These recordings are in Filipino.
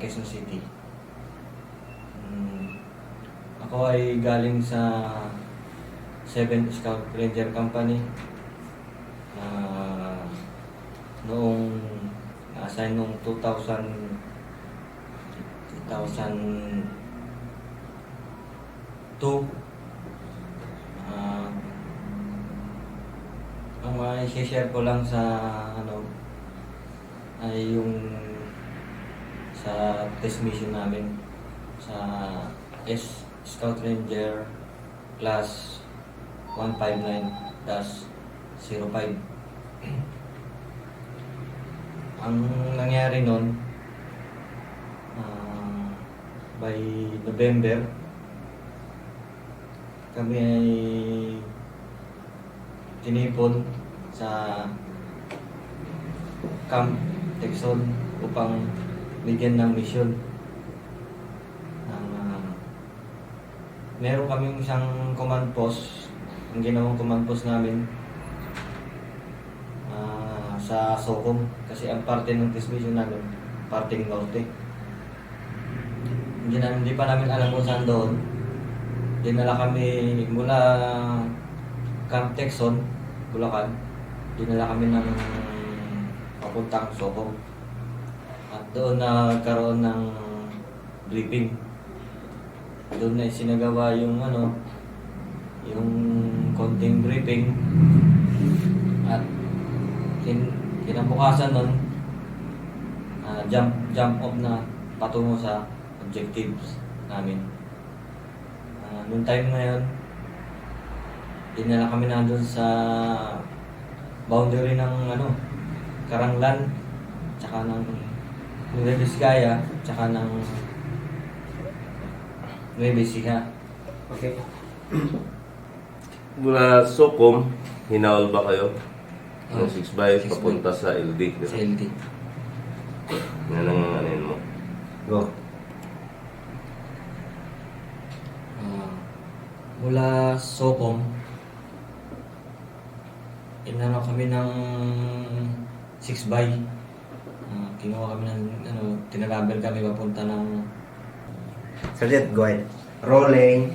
Quezon City. Mm, ako ay galing sa Seven Scout Ranger Company. Ah, noong na-assign noong 2000 2002 Ah, ang mga share ko lang sa ano ay yung sa test mission namin sa S Scout Ranger class 159-05 ang nangyari nun ah, by November kami ay tinipon sa Camp Texon upang bigyan ng mission. Ah, meron kaming isang command post, ang ginawang command post namin ah, sa Socom kasi ang parte ng test mission namin, parting norte. Hindi, namin, hindi pa namin alam kung saan doon. Dinala kami mula Camp Texon, Bulacan. Dinala kami ng papuntang Socom. Doon nagkaroon ng briefing. Doon na sinagawa yung ano, yung konting briefing. At kin kinabukasan nun, ah, jump jump off na patungo sa objectives namin. Ah, noong time na yun, dinala kami na doon sa boundary ng ano, Karanglan, tsaka ng Nueva Vizcaya, tsaka ng Nueva Ecija. Okay. Mula Socom, hinawal ba kayo? Ah, Ng 6 by six papunta sa LD. Sa LD. Yan ang yun mo. Go. Ah, mula Socom, inano kami ng 6 by. Ah, kinuha kami ng, ano, tinalabel kami papunta ng Sergeant, go ahead. Rolling.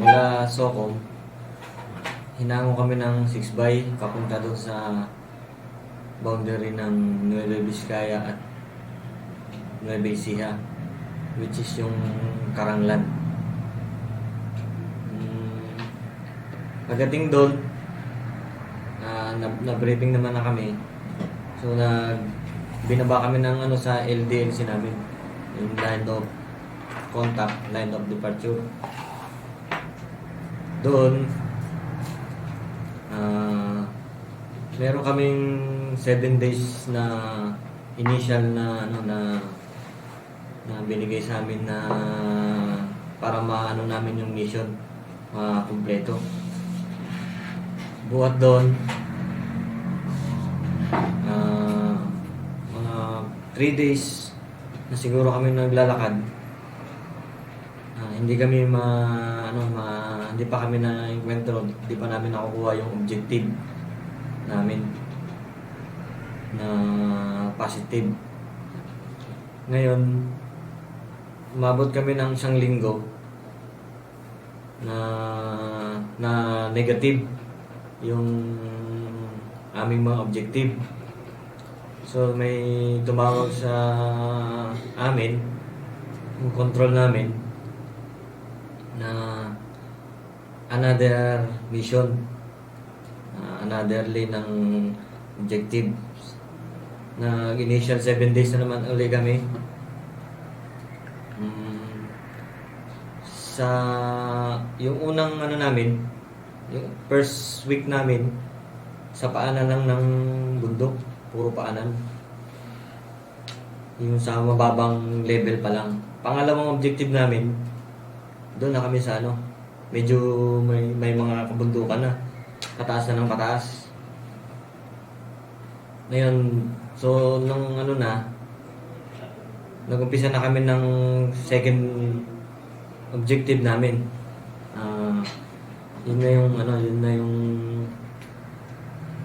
mula Socom. Hinango kami ng 6 by papunta doon sa boundary ng Nueva Vizcaya at Nueva Ecija which is yung Karanglan. Mm, pagdating doon, na, na-briefing naman na kami. So, nag binaba kami ng ano sa LDLC namin. Yung line of contact, line of departure. Doon, ah, meron kaming 7 days na initial na ano na na binigay sa amin na para maano namin yung mission ma-kumpleto. Buhat doon mga 3 days na siguro kami naglalakad. Ah, hindi kami ma ano ma hindi pa kami na encuentro, hindi pa namin nakukuha yung objective namin na positive. Ngayon, umabot kami ng isang linggo na na negative yung aming mga objective. So may tumawag sa amin, yung control namin na another mission, uh, another lane ng objective na initial 7 days na naman uli kami. Mm, sa yung unang ano namin, yung first week namin, sa paanan lang ng bundok, puro paanan. Yung sa mababang level pa lang. Pangalawang objective namin, doon na kami sa ano, medyo may, may mga kabundukan na. Kataas na ng kataas. Ngayon, so nung ano na, nag-umpisa na kami ng second objective namin. Ah, yun na yung ano, yun na yung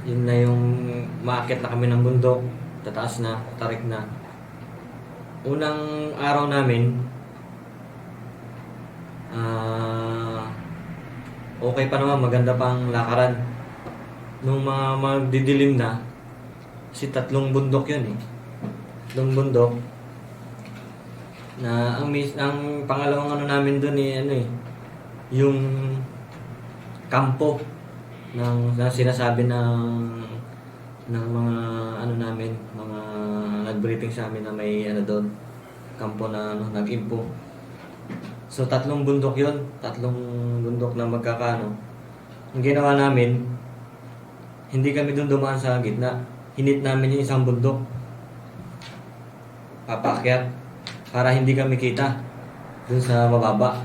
yun na yung maakit na kami ng bundok, tataas na, tarik na. unang araw namin, ah, okay pa naman, maganda pang lakaran. Nung mga magdidilim na, kasi tatlong bundok yun eh. Tatlong bundok. Na ang, mis ang pangalawang ano namin doon eh, ano eh, yung kampo ng na sinasabi ng ng mga ano namin, mga nag-briefing sa amin na may ano doon, kampo na ano, nag-impo. So tatlong bundok 'yon, tatlong bundok na magkakaano. Ang ginawa namin, hindi kami doon dumaan sa gitna. Hinit namin yung isang bundok. Papakyat para hindi kami kita doon sa mababa.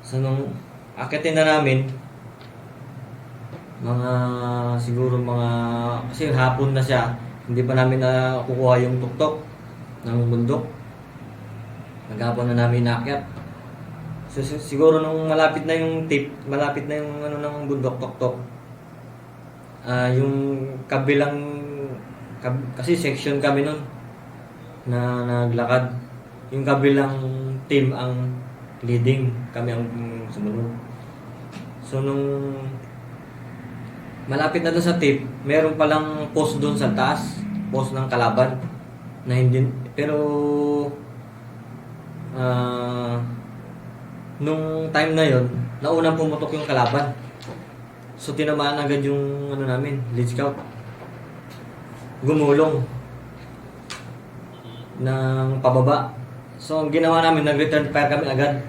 So nung akitin na namin, mga siguro mga kasi hapon na siya. Hindi pa namin nakukuha yung tuktok ng bundok. Naghapon na namin inakyat. So si- siguro nung malapit na yung tip malapit na yung ano ng bundok tuktok ah yung kabilang kab- kasi section kami nun na naglakad. Yung kabilang team ang leading kami ang sumunod. So nung malapit na doon sa tip, meron palang post doon sa taas, post ng kalaban na hindi pero ah nung time na yon, naunang pumutok yung kalaban. So tinamaan agad yung ano namin, lead scout. Gumulong ng pababa. So ang ginawa namin, nag-return fire kami agad.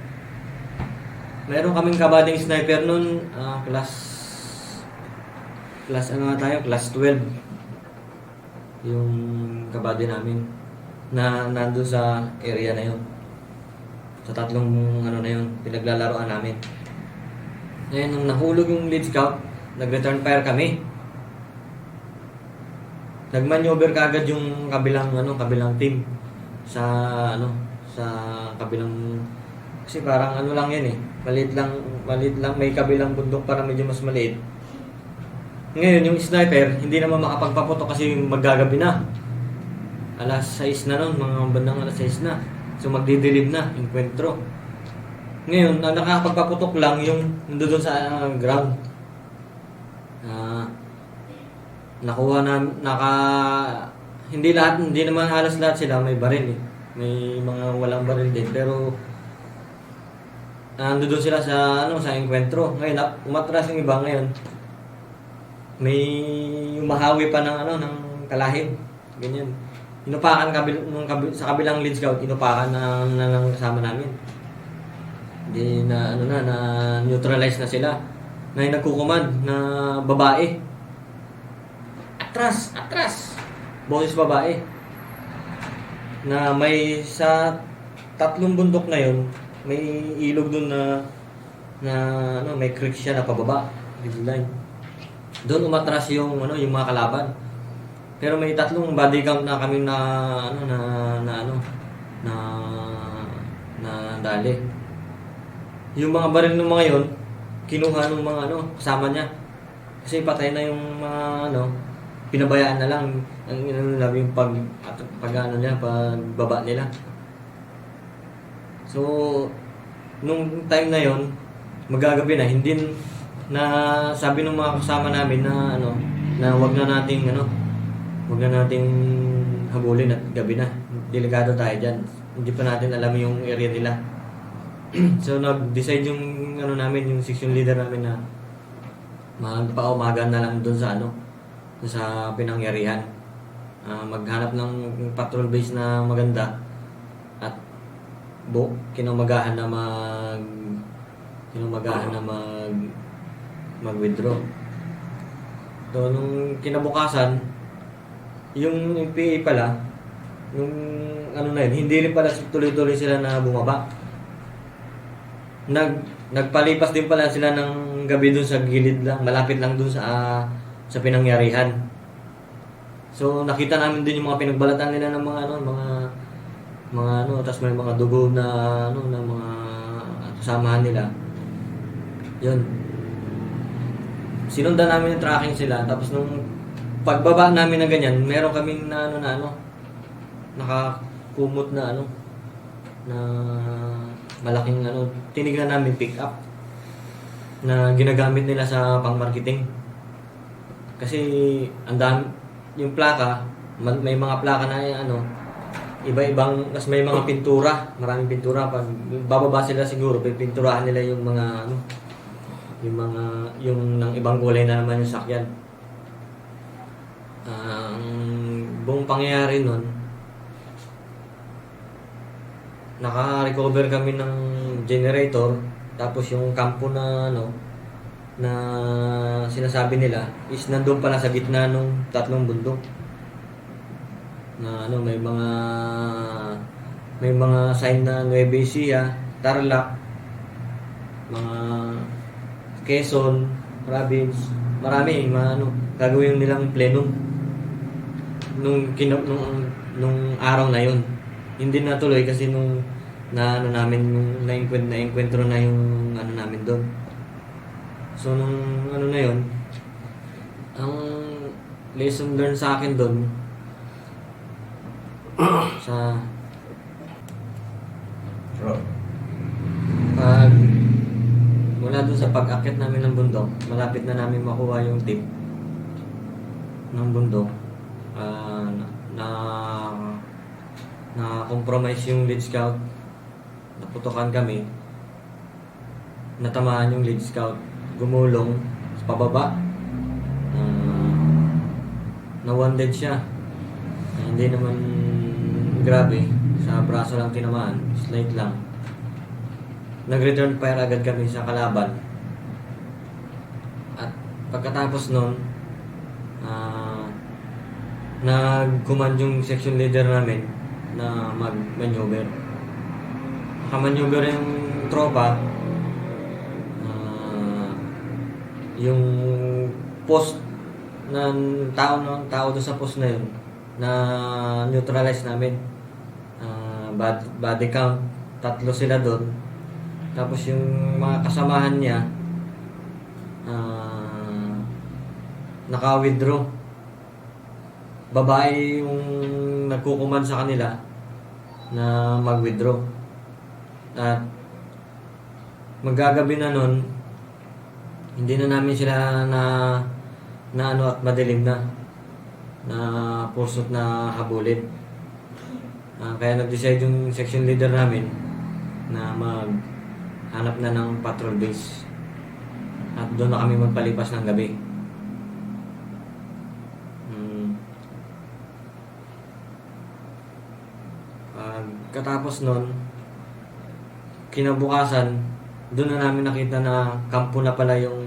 Meron kaming kabading sniper nun, ah, class class ano na tayo, class 12. Yung kabady namin na nandun sa area na yun. Sa tatlong ano na yun, pinaglalaroan namin. Ngayon, nung nahulog yung lead scout, nag-return fire kami. Nag-maneuver kagad yung kabilang ano, kabilang team sa ano, sa kabilang kasi parang ano lang yan eh. Maliit lang, maliit lang may kabilang bundok para medyo mas maliit. Ngayon, yung sniper, hindi naman makapagpaputok kasi maggagabi na. Alas 6 na nun, mga bandang alas 6 na. So magdidilim na, enkwentro. Ngayon, ang nakakapagpaputok lang yung nandun sa uh, ground. Ah, nakuha na, naka, hindi lahat, hindi naman halos lahat sila may baril eh. May mga walang baril din, pero nandun sila sa ano sa enkwentro. Ngayon, umatras yung iba ngayon may umahawi pa ng ano ng kalahib ganyan. Inupakan kabil, nung kabil, sa kabilang lead scout inupakan na, na ng kasama namin. Hindi na ano na na neutralize na sila. Na yung nagkukumand na babae. Atras atras! Boses babae. Na may sa tatlong bundok na yon may ilog dun na na ano may creek siya na pababa. Line doon umatras yung ano yung mga kalaban. Pero may tatlong body count na kami na ano na na ano na na dali. Yung mga baril ng mga yon, kinuha ng mga ano kasama niya. Kasi patay na yung mga ano pinabayaan na lang ang ano nila yung pag pag ano niya pag baba nila. So nung time na yon magagabi na hindi na sabi ng mga kasama namin na ano na wag na nating ano wag na nating habulin at gabi na. Delikado tayo diyan hindi pa natin alam yung area nila. So nag-decide yung ano namin yung section leader namin na magpa-umaga na lang doon sa ano sa pinangyarihan. Ah, maghanap ng patrol base na maganda at bu kinumagahan na mag kinumagahan na mag mag-withdraw. So, nung kinabukasan, yung PA pala, nung ano na yun, hindi rin pala tuloy-tuloy sila na bumaba. Nag, nagpalipas din pala sila ng gabi dun sa gilid lang, malapit lang dun sa, ah, sa pinangyarihan. So, nakita namin din yung mga pinagbalatan nila ng mga ano, mga mga ano, tapos may mga dugo na ano, na mga kasamahan nila. Yun, sinundan namin yung tracking sila tapos nung pagbaba namin na ganyan meron kaming na ano na ano nakakumot na ano na malaking ano tinignan namin pick up na ginagamit nila sa pang-marketing. Kasi ang dami yung plaka, ma- may mga plaka na ano iba-ibang mas may mga pintura, maraming pintura pag bababa sila siguro pipinturahan nila yung mga ano yung mga yung ng ibang kulay na naman yung sakyan. Ang buong pangyayari nun, naka-recover kami ng generator, tapos yung kampo na ano, na sinasabi nila is nandun pala sa gitna ng tatlong bundok. Na ano, may mga may mga sign na Nueva Ecija, Tarlac, mga Quezon, province, marami, mga ano, gagawin nilang plenum nung kino, nung nung araw na yun. Hindi natuloy kasi nung na ano namin nung na-enkwent na enkwentro na yung ano namin doon. So nung ano na yun, ang lesson learned sa akin doon sa Ro. pag mula doon sa pag-akit namin ng bundok, malapit na namin makuha yung tip ng bundok. ah, na, na compromise yung lead scout. Naputokan kami. Natamaan yung lead scout. Gumulong sa pababa. Na one dead siya. Ah, hindi naman grabe. Sa braso lang tinamaan. Slight lang nag-return fire agad kami sa kalaban. At pagkatapos nun, ah nag-command yung section leader namin na mag-maneuver. Naka-maneuver yung tropa. ah, yung post ng tao ng tao doon sa post na yun na neutralize namin. Ah, body, body count, tatlo sila doon. Tapos yung mga kasamahan niya, ah, naka-withdraw. Babae yung nagkukuman sa kanila na mag-withdraw. At magagabi na nun, hindi na namin sila na na ano at madilim na na pursot na habulin. Ah, kaya nag-decide yung section leader namin na mag hanap na ng patrol base. At doon na kami magpalipas ng gabi. Hmm. Pagkatapos nun, kinabukasan, doon na namin nakita na kampo na pala yung